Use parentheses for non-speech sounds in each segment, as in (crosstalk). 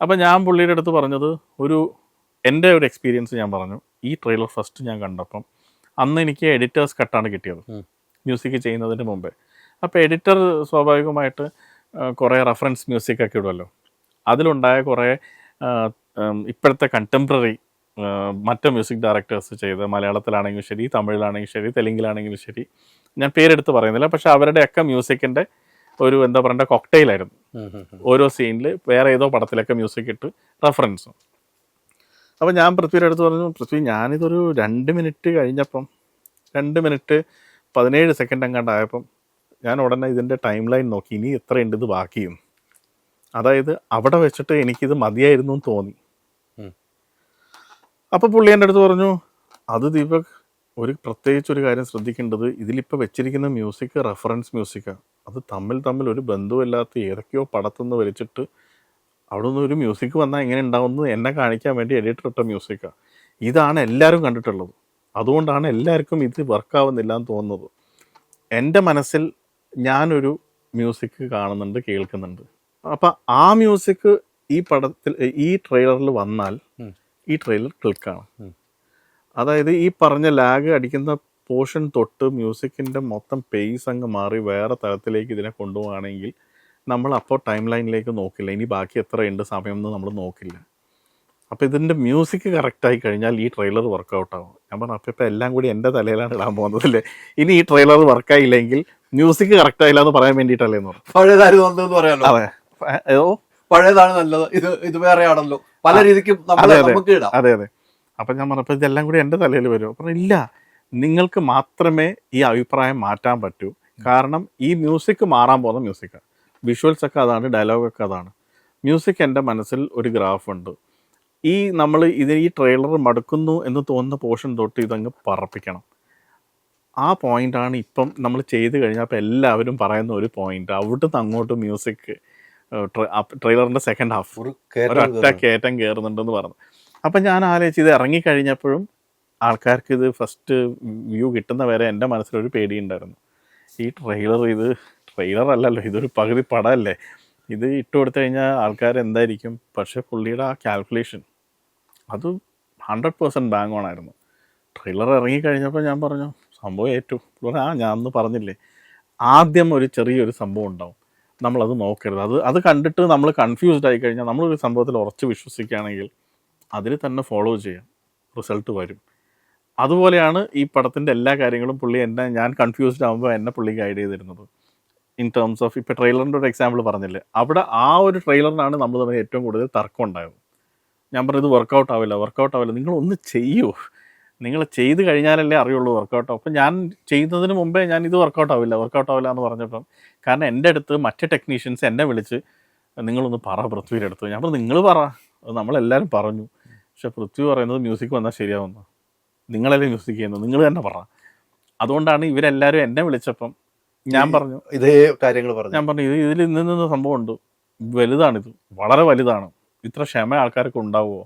അപ്പം ഞാൻ പുള്ളിയുടെ അടുത്ത് പറഞ്ഞത് ഒരു എന്റെ ഒരു എക്സ്പീരിയൻസ് ഞാൻ പറഞ്ഞു. ഈ ട്രെയിലർ ഫസ്റ്റ് ഞാൻ കണ്ടപ്പം അന്ന് എനിക്ക് എഡിറ്റേഴ്സ് കട്ടാണ് കിട്ടിയത്. മ്യൂസിക് ചെയ്യുന്നതിന് മുമ്പേ. അപ്പോൾ എഡിറ്റർ സ്വാഭാവികമായിട്ട് കുറേ റെഫറൻസ് മ്യൂസിക് ഒക്കെ ഇടുമല്ലോ അതിലുണ്ടായ കുറേ ഇപ്പോഴത്തെ കണ്ടംപററി മറ്റ് മ്യൂസിക് ഡയറക്ടേഴ്സ് ചെയ്ത് മലയാളത്തിലാണെങ്കിലും ശരി തമിഴിലാണെങ്കിലും ശരി തെലുങ്കിലാണെങ്കിലും ശരി ഞാൻ പേരെടുത്ത് പറയുന്നില്ല. പക്ഷെ അവരുടെയൊക്കെ മ്യൂസിക്കിന്റെ ഒരു എന്താ പറയണ്ട ഉം, ഉം. ഓരോ സീനിൽ വേറെ ഏതോ പടത്തിലൊക്കെ മ്യൂസിക് ഇട്ട് റെഫറൻസും അപ്പോൾ ഞാൻ പൃഥ്വിയുടെ അടുത്ത് പറഞ്ഞു പൃഥ്വി ഞാനിതൊരു രണ്ട് മിനിറ്റ് കഴിഞ്ഞപ്പം രണ്ട് മിനിറ്റ് പതിനേഴ് സെക്കൻഡ് അങ്ങാണ്ടായപ്പം ഞാൻ ഉടനെ ഇതിന്റെ ടൈം ലൈൻ നോക്കി ഇനി എത്രയുണ്ട് ഇത് ബാക്കിയും. അതായത് അവിടെ വെച്ചിട്ട് എനിക്കിത് മതിയായിരുന്നു എന്ന് തോന്നി. അപ്പം അപ്പോൾ പുള്ളി എന്റെ അടുത്ത് പറഞ്ഞു അത് ദീപക് ഒരു പ്രത്യേകിച്ച് ഒരു കാര്യം ശ്രദ്ധിക്കേണ്ടത് ഇതിലിപ്പോൾ വെച്ചിരിക്കുന്ന മ്യൂസിക് റെഫറൻസ് മ്യൂസിക്കാണ് അത് തമ്മിൽ തമ്മിൽ ഒരു ബന്ധവുമില്ലാത്ത ഏതൊക്കെയോ പടത്തുനിന്ന് വലിച്ചിട്ട് അവിടെ നിന്ന് ഒരു മ്യൂസിക് വന്നാൽ എങ്ങനെ ഉണ്ടാവുമെന്ന് എന്നെ കാണിക്കാൻ വേണ്ടി എഡിറ്റർ ഇട്ട മ്യൂസിക്കാണ് ഇതാണ് എല്ലാവരും കണ്ടിട്ടുള്ളത്. അതുകൊണ്ടാണ് എല്ലാവർക്കും ഇത് വർക്കാവുന്നില്ല എന്ന് തോന്നുന്നത്. എന്റെ മനസ്സിൽ ഞാനൊരു മ്യൂസിക് കാണുന്നുണ്ട് കേൾക്കുന്നുണ്ട്. അപ്പം ആ മ്യൂസിക് ഈ പടത്തിൽ ഈ ട്രെയിലറിൽ വന്നാൽ ഈ ട്രെയിലർ ക്ലിക്കാണ് അതായത് ഈ പറഞ്ഞ ലാഗ് അടിക്കുന്ന പോർഷൻ തൊട്ട് മ്യൂസിക്കിന്റെ മൊത്തം പേസ് അങ്ങ് മാറി വേറെ തലത്തിലേക്ക് ഇതിനെ കൊണ്ടുപോവുകയാണെങ്കിൽ നമ്മൾ അപ്പോൾ ടൈം ലൈനിലേക്ക് നോക്കില്ല. ഇനി ബാക്കി എത്രയുണ്ട് സമയമെന്ന് നമ്മൾ നോക്കില്ല. അപ്പോൾ ഇതിന്റെ മ്യൂസിക് കറക്റ്റായി കഴിഞ്ഞാൽ ഈ ട്രെയിലർ വർക്കൗട്ട് ആവും. ഞാൻ പറഞ്ഞു അപ്പോൾ ഇപ്പോൾ എല്ലാം കൂടി എന്റെ തലയിലാണ് ഇടാൻ പോകുന്നതല്ലേ ഇനി ഈ ട്രെയിലർ വർക്കായില്ലെങ്കിൽ മ്യൂസിക് കറക്റ്റായില്ല എന്ന് പറയാൻ വേണ്ടിയിട്ടല്ലേ എന്ന് പറഞ്ഞു അതെ. ഓ. പഴയതാണ് നല്ലത്. ഇത് ഇത് വേറെ ആണല്ലോ പല രീതിക്കും അതെ അതെ. അപ്പം ഞാൻ പറഞ്ഞപ്പോൾ ഇതെല്ലാം കൂടി എന്റെ തലയിൽ വരും. അപ്പം ഇല്ല. നിങ്ങൾക്ക് മാത്രമേ ഈ അഭിപ്രായം മാറ്റാൻ പറ്റൂ. കാരണം ഈ മ്യൂസിക് മാറാൻ പോകുന്ന മ്യൂസിക്കാണ് വിഷ്വൽസ് ഒക്കെ അതാണ് ഡയലോഗൊക്കെ അതാണ്. മ്യൂസിക് എന്റെ മനസ്സിൽ ഒരു ഗ്രാഫ് ഉണ്ട്. ഈ നമ്മൾ ഇത് ഈ ട്രെയിലർ മടുക്കുന്നു എന്ന് തോന്നുന്ന പോർഷൻ തൊട്ട് ഇതങ്ങ് പറപ്പിക്കണം. ആ പോയിന്റാണ് ഇപ്പം നമ്മൾ ചെയ്ത് കഴിഞ്ഞാൽ അപ്പം എല്ലാവരും പറയുന്ന ഒരു പോയിന്റ് അവിടുന്ന് അങ്ങോട്ട് മ്യൂസിക് ട്രെയിലറിന്റെ സെക്കൻഡ് ഹാഫ് ഒരു ഒറ്റ ഒരൊറ്റ. കയറ്റം കയറുന്നുണ്ടെന്ന് പറഞ്ഞു. അപ്പം ഞാൻ ആലോചിച്ച് ഇത് ഇറങ്ങിക്കഴിഞ്ഞപ്പോഴും ആൾക്കാർക്ക് ഇത് ഫസ്റ്റ് വ്യൂ കിട്ടുന്ന വരെ എന്റെ മനസ്സിലൊരു പേടിയുണ്ടായിരുന്നു. ഈ ട്രെയിലർ ഇത് ട്രെയിലർ അല്ലല്ലോ ഇതൊരു പകുതി പടമല്ലേ? ഇത് ഇട്ട് കൊടുത്തു കഴിഞ്ഞാൽ ആൾക്കാർ എന്തായിരിക്കും? പക്ഷേ പുള്ളിയുടെ ആ കാൽക്കുലേഷൻ അത് ഹൺഡ്രഡ് പേഴ്സന്റ് ബാങ് ഓണായിരുന്നു ട്രെയിലർ ഇറങ്ങിക്കഴിഞ്ഞപ്പോൾ ഞാൻ പറഞ്ഞു സംഭവം ഏറ്റു. പറഞ്ഞു, ആ ഞാൻ ഒന്ന് പറഞ്ഞില്ലേ ആദ്യം ഒരു ചെറിയൊരു സംഭവം ഉണ്ടാവും. നമ്മളത് നോക്കരുത്. അത് അത് കണ്ടിട്ട് നമ്മൾ കൺഫ്യൂസ്ഡ് ആയി കഴിഞ്ഞാൽ നമ്മളൊരു സംഭവത്തിൽ ഉറച്ച് വിശ്വസിക്കുകയാണെങ്കിൽ അതിൽ തന്നെ ഫോളോ ചെയ്യാം. റിസൾട്ട് വരും. അതുപോലെയാണ് ഈ പടത്തിന്റെ എല്ലാ കാര്യങ്ങളും പുള്ളി എന്നെ ഞാൻ കൺഫ്യൂസ്ഡ് ആകുമ്പോൾ എന്നെ പുള്ളി ഗൈഡ് ചെയ്തിരുന്നത്. ഇൻ ടേംസ് ഓഫ് ഇപ്പോൾ ട്രെയിലറിന്റെ ഒരു എക്സാമ്പിൾ പറഞ്ഞില്ലേ? അവിടെ ആ ഒരു ട്രെയിലറിനാണ് നമ്മൾ തമ്മിൽ ഏറ്റവും കൂടുതൽ തർക്കം ഉണ്ടായത്. ഞാൻ പറഞ്ഞു ഇത് വർക്കൗട്ട് ആവില്ല വർക്കൗട്ട് ആവില്ല. നിങ്ങൾ ഒന്ന് ചെയ്യൂ. നിങ്ങൾ ചെയ്ത് കഴിഞ്ഞാലല്ലേ അറിയുള്ളൂ വർക്കൗട്ട് അപ്പം ഞാൻ ചെയ്യുന്നതിന് മുമ്പേ ഞാൻ ഇത് വർക്കൗട്ട് ആവില്ല വർക്കൗട്ട് ആവില്ല എന്ന് പറഞ്ഞപ്പം കാരണം എന്റെ അടുത്ത് മറ്റ് ടെക്നീഷ്യൻസ് എന്നെ വിളിച്ച് നിങ്ങളൊന്ന് പറ പൃഥ്വിയുടെ അടുത്ത്. ഞാൻ പറഞ്ഞു നിങ്ങൾ പറ. നമ്മളെല്ലാവരും പറഞ്ഞു. പക്ഷേ പൃഥ്വി പറയുന്നത് മ്യൂസിക് വന്നാൽ ശരിയാവുന്നു? നിങ്ങളല്ലേ മ്യൂസിക് ചെയ്യുന്നത് നിങ്ങൾ തന്നെ പറ. അതുകൊണ്ടാണ് ഇവരെല്ലാവരും എന്നെ വിളിച്ചപ്പം ഞാൻ പറഞ്ഞു. ഇതേ കാര്യങ്ങൾ പറഞ്ഞു. ഞാൻ പറഞ്ഞു ഇത് ഇതിൽ ഇന്ന് നിന്ന് സംഭവമുണ്ട്. വലുതാണിത്. വളരെ വലുതാണ്. ഇത്ര ക്ഷമ ആൾക്കാർക്ക് ഉണ്ടാവുമോ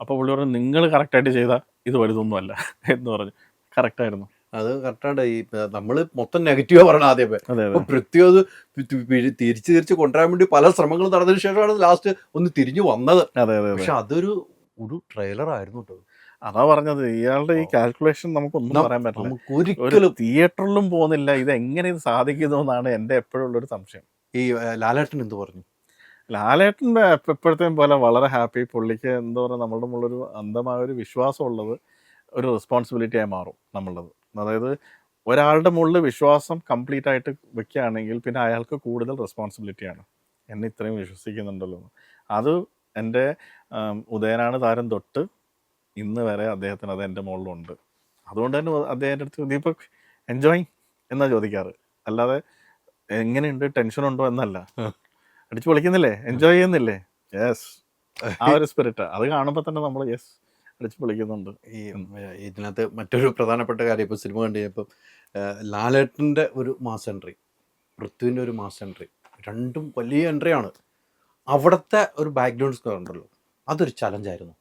അപ്പോൾ പുള്ളി പറഞ്ഞു നിങ്ങൾ കറക്റ്റായിട്ട് ചെയ്താൽ ഇത് വലുതൊന്നുമല്ല എന്ന് പറഞ്ഞു. കറക്റ്റായിരുന്നു അത് കറക്റ്റാണ്. ഈ നമ്മൾ മൊത്തം നെഗറ്റീവാ പറയണ ആദ്യമേ പൃഥ്വി അത് തിരിച്ച് തിരിച്ച് കൊണ്ടുവരാൻ വേണ്ടി പല ശ്രമങ്ങളും നടന്നതിന് ശേഷമാണ് ലാസ്റ്റ് ഒന്ന് തിരിഞ്ഞു വന്നത്. അതെ അതെ അതെ. പക്ഷെ അതൊരു ഒരു ട്രെയിലർ ആയിരുന്നു കേട്ടോ അതാ പറഞ്ഞത്. ഇയാളുടെ ഈ കാൽക്കുലേഷൻ നമുക്കൊന്നും പറയാൻ പറ്റില്ല. നമുക്ക് ഒരിക്കലും തിയേറ്ററിലും പോകുന്നില്ല. ഇത് എങ്ങനെ ഇത് സാധിക്കുന്നു എന്നാണ് എന്റെ എപ്പോഴും ഉള്ളൊരു സംശയം. ഈ ലാലേട്ടൻ എന്ത് പറഞ്ഞു? ലാലേട്ടന്റെ എപ്പോഴത്തെയും പോലെ വളരെ ഹാപ്പി പുള്ളിക്ക് എന്താ പറയുക നമ്മളുടെ മുള്ളൊരു അന്ധമായ ഒരു വിശ്വാസം ഉള്ളത് ഒരു റെസ്പോൺസിബിലിറ്റി ആയി മാറും നമ്മളുള്ളത് അതായത് ഒരാളുടെ മുകളിൽ വിശ്വാസം കംപ്ലീറ്റ് ആയിട്ട് വെക്കുകയാണെങ്കിൽ പിന്നെ അയാൾക്ക് കൂടുതൽ റെസ്പോൺസിബിലിറ്റിയാണ് എന്നെ ഇത്രയും വിശ്വസിക്കുന്നുണ്ടല്ലോ അത് എന്റെ ഉദയനാണ് താരം തൊട്ട് ഇന്ന് വരെ അദ്ദേഹത്തിന് അത് എന്റെ മുകളിലുണ്ട്. അതുകൊണ്ട് തന്നെ അദ്ദേഹത്തിന്റെ അടുത്ത് ദീപക് എൻജോയ് എന്നാ ചോദിക്കാറ്. അല്ലാതെ എങ്ങനെയുണ്ട്? ടെൻഷൻ ഉണ്ടോ എന്നല്ല അടിച്ചു പൊളിക്കുന്നില്ലേ? എൻജോയ് ചെയ്യുന്നില്ലേ? യെസ് ആ (laughs) ഒരു സ്പിരിറ്റ് അത് കാണുമ്പോൾ തന്നെ നമ്മൾ യെസ് അടിച്ചു പൊളിക്കുന്നുണ്ട്. ഈ ഇതിനകത്ത് മറ്റൊരു പ്രധാനപ്പെട്ട കാര്യം ഇപ്പൊ സിനിമ കണ്ടു കഴിഞ്ഞപ്പോൾ ലാലേട്ടന്റെ ഒരു മാസ് എൻട്രി പൃഥ്വിന്റെ ഒരു മാസ് എൻട്രി രണ്ടും വലിയ എൻട്രി ആണ് അവിടുത്തെ ഒരു ബാക്ക്ഗ്രൗണ്ട് സ്കോർ ഉണ്ടല്ലോ. അതൊരു ചലഞ്ചായിരുന്നു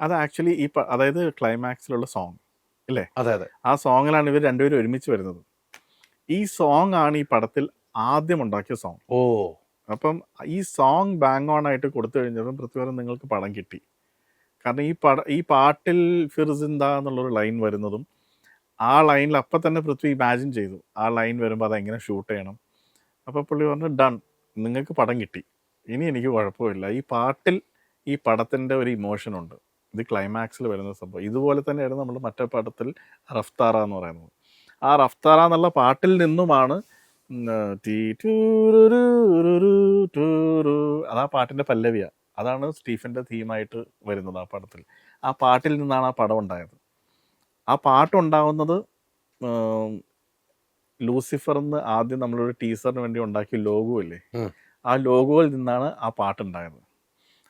അത് ആക്ച്വലി ഈ അതായത് ക്ലൈമാക്സിലുള്ള സോങ് അല്ലേ അതെ അതെ. ആ സോങ്ങിലാണ് ഇവർ രണ്ടുപേരും ഒരുമിച്ച് വരുന്നത്. ഈ സോങ് ആണ് ഈ പടത്തിൽ ആദ്യം ഉണ്ടാക്കിയ സോങ്. ഓ. അപ്പം ഈ സോങ് ബാങ് ഓൺ ആയിട്ട് കൊടുത്തു കഴിഞ്ഞപ്പം പൃഥ്വിരം നിങ്ങൾക്ക് പടം കിട്ടി. കാരണം ഈ പട ഈ പാട്ടിൽ ഫിർസിന്ത എന്നുള്ളൊരു ലൈൻ വരുന്നതും ആ ലൈനിൽ അപ്പം തന്നെ പൃഥ്വി ഇമാജിൻ ചെയ്തു. ആ ലൈൻ വരുമ്പോൾ അത് എങ്ങനെ ഷൂട്ട് ചെയ്യണം. അപ്പോൾ പുള്ളി പറഞ്ഞു ഡൺ നിങ്ങൾക്ക് പടം കിട്ടി. ഇനി എനിക്ക് കുഴപ്പമില്ല. ഈ പാട്ടിൽ ഈ പടത്തിന്റെ ഒരു ഇമോഷൻ ഉണ്ട്. ഇത് ക്ലൈമാക്സിൽ വരുന്ന സംഭവം. ഇതുപോലെ തന്നെയായിരുന്നു നമ്മൾ മറ്റേ പടത്തിൽ റഫ്താറ എന്ന് പറയുന്നത്. ആ റഫ്താറ എന്നുള്ള പാട്ടിൽ നിന്നുമാണ് അത് ആ പാട്ടിന്റെ പല്ലവിയ. അതാണ് സ്റ്റീഫന്റെ തീമായിട്ട് വരുന്നത് ആ പടത്തിൽ. ആ പാട്ടിൽ നിന്നാണ് ആ പടം ഉണ്ടായത്. ആ പാട്ടുണ്ടാവുന്നത് ഉം, ലൂസിഫർ എന്ന് ആദ്യം നമ്മളൊരു ടീസറിന് വേണ്ടി ഉണ്ടാക്കിയ ലോഗോ അല്ലേ? ആ ലോഗോയിൽ നിന്നാണ് ആ പാട്ടുണ്ടായത്.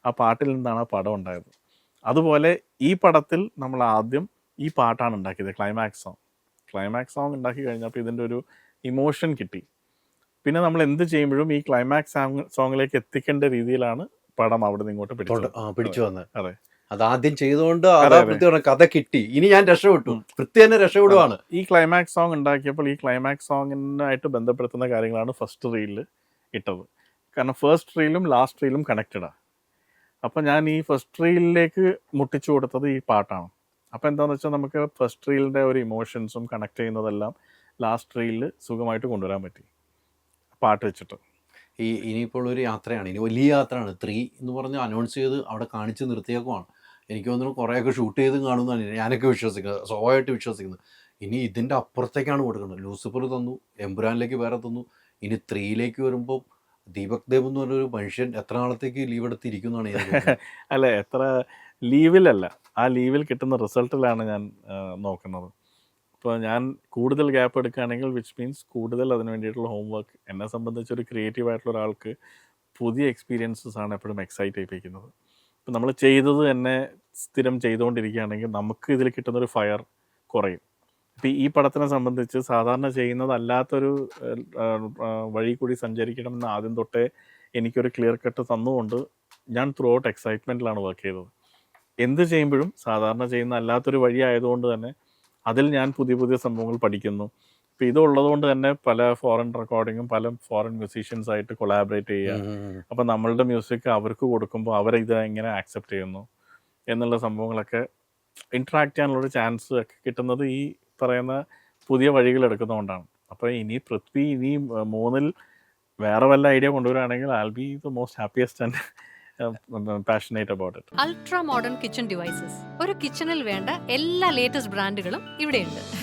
ആ പാട്ടിൽ നിന്നാണ് ആ പടം ഉണ്ടായത്. അതുപോലെ ഈ പടത്തിൽ നമ്മൾ ആദ്യം ഈ പാട്ടാണ് ഉണ്ടാക്കിയത് ക്ലൈമാക്സ് സോങ് ക്ലൈമാക്സ് സോങ് ഉണ്ടാക്കി കഴിഞ്ഞപ്പോൾ ഇതിന്റെ ഒരു ഇമോഷൻ കിട്ടി. പിന്നെ നമ്മൾ എന്ത് ചെയ്യുമ്പോഴും ഈ ക്ലൈമാക്സ് സോങ് സോങ്ങിലേക്ക് എത്തിക്കേണ്ട രീതിയിലാണ് പടം അവിടെ നിന്ന് ഇങ്ങോട്ട് പിടിച്ചു വന്നത്. അതെ. അത് ആദ്യം ചെയ്തുകൊണ്ട് കഥ കിട്ടി. ഇനി ഞാൻ രക്ഷപ്പെട്ടു. കൃത്യം രക്ഷപ്പെടുവാണ്. ഈ ക്ലൈമാക്സ് സോങ് ഉണ്ടാക്കിയപ്പോൾ ഈ ക്ലൈമാക്സ് സോങ്ങിനായിട്ട് ബന്ധപ്പെടുത്തുന്ന കാര്യങ്ങളാണ് ഫസ്റ്റ് റീലിൽ ഇട്ടത്. കാരണം ഫസ്റ്റ് റീലും ലാസ്റ്റ് റീലും കണക്റ്റഡാണ് അപ്പം ഞാൻ ഈ ഫസ്റ്റ് റീലിലേക്ക് മുട്ടിച്ചു കൊടുത്തത് ഈ പാട്ടാണ്. അപ്പം എന്താണെന്ന് വെച്ചാൽ നമുക്ക് ഫസ്റ്റ് റീലിന്റെ ഒരു ഇമോഷൻസും കണക്ട് ചെയ്യുന്നതെല്ലാം ലാസ്റ്റ് റീലിൽ സുഖമായിട്ട് കൊണ്ടുവരാൻ പറ്റി. പാട്ട് വെച്ചിട്ട്. ഈ ഇനിയിപ്പോൾ ഒരു യാത്രയാണ്. ഇനി വലിയ യാത്രയാണ്. ത്രീ എന്ന് പറഞ്ഞ് അനൗൺസ് ചെയ്ത് അവിടെ കാണിച്ച് നിർത്തിയേക്കുമാണ് എനിക്ക് തോന്നുന്നു കുറേയൊക്കെ ഷൂട്ട് ചെയ്ത് കാണുന്നതാണ് ഞാനൊക്കെ വിശ്വസിക്കുന്നത്. സ്വഭാവമായിട്ട് വിശ്വസിക്കുന്നത്. ഇനി ഇതിന്റെ അപ്പുറത്തേക്കാണ് കൊടുക്കുന്നത്. ലൂസിഫർ തന്നു എംബുരാനിലേക്ക് വേറെ തന്നു. ഇനി ത്രീയിലേക്ക് വരുമ്പോൾ ദീപക് ദേവ് എന്ന് പറഞ്ഞൊരു മനുഷ്യൻ എത്ര നാളത്തേക്ക് ലീവ് എടുത്തിരിക്കുന്നതാണ് (laughs) അല്ല എത്ര ലീവിലല്ല ആ ലീവിൽ കിട്ടുന്ന റിസൾട്ടിലാണ് ഞാൻ നോക്കുന്നത്. ഇപ്പോൾ ഞാൻ കൂടുതൽ ഗ്യാപ്പ് എടുക്കുകയാണെങ്കിൽ വിച്ച് മീൻസ് കൂടുതൽ അതിന് വേണ്ടിയിട്ടുള്ള ഹോംവർക്ക് എന്നെ സംബന്ധിച്ച് ഒരു ക്രിയേറ്റീവ് ആയിട്ടുള്ള ഒരാൾക്ക് പുതിയ എക്സ്പീരിയൻസസ് ആണ് എപ്പോഴും എക്സൈറ്റ് ചെയ്യിപ്പിക്കുന്നത്. ഇപ്പം നമ്മൾ ചെയ്തത് തന്നെ സ്ഥിരം ചെയ്തുകൊണ്ടിരിക്കുകയാണെങ്കിൽ നമുക്ക് ഇതിൽ കിട്ടുന്നൊരു ഫയർ കുറയും. ഇപ്പം ഈ പടത്തിനെ സംബന്ധിച്ച് സാധാരണ ചെയ്യുന്നതല്ലാത്തൊരു വഴി കൂടി സഞ്ചരിക്കണമെന്ന് ആദ്യം തൊട്ടേ എനിക്കൊരു ക്ലിയർ കട്ട് തന്നുകൊണ്ട് ഞാൻ ത്രൂ ഔട്ട് എക്സൈറ്റ്മെന്റിലാണ് വർക്ക് ചെയ്തത്. എന്ത് ചെയ്യുമ്പോഴും സാധാരണ ചെയ്യുന്ന അല്ലാത്തൊരു വഴി ആയതുകൊണ്ട് തന്നെ അതിൽ ഞാൻ പുതിയ പുതിയ സംഭവങ്ങൾ പഠിക്കുന്നു. ഇപ്പം ഇതുള്ളതുകൊണ്ട് തന്നെ പല ഫോറിൻ റെക്കോർഡിങ്ങും പല ഫോറിൻ മ്യൂസീഷ്യൻസ് ആയിട്ട് കൊളാബറേറ്റ് ചെയ്യുക. അപ്പം നമ്മളുടെ മ്യൂസിക് അവർക്ക് കൊടുക്കുമ്പോൾ അവരിത് എങ്ങനെ ആക്സെപ്റ്റ് ചെയ്യുന്നു. എന്നുള്ള സംഭവങ്ങളൊക്കെ ഇൻട്രാക്ട് ചെയ്യാനുള്ളൊരു ചാൻസ് ഒക്കെ കിട്ടുന്നത് ഈ പറയുന്ന പുതിയ വഴികൾ എടുക്കുന്നതുകൊണ്ടാണ്. അപ്പോൾ ഇനി പൃഥ്വി ഇനി മൂന്നിൽ വേറെ വല്ല idea കൊണ്ടുവരാണെങ്കിൽ all be the most happiest and ultra modern kitchen devices ഒരു കിച്ചണിൽ വേണ്ട എല്ലാ ലേറ്റസ്റ്റ് ബ്രാൻഡുകളും ഇവിടെയുണ്ട്.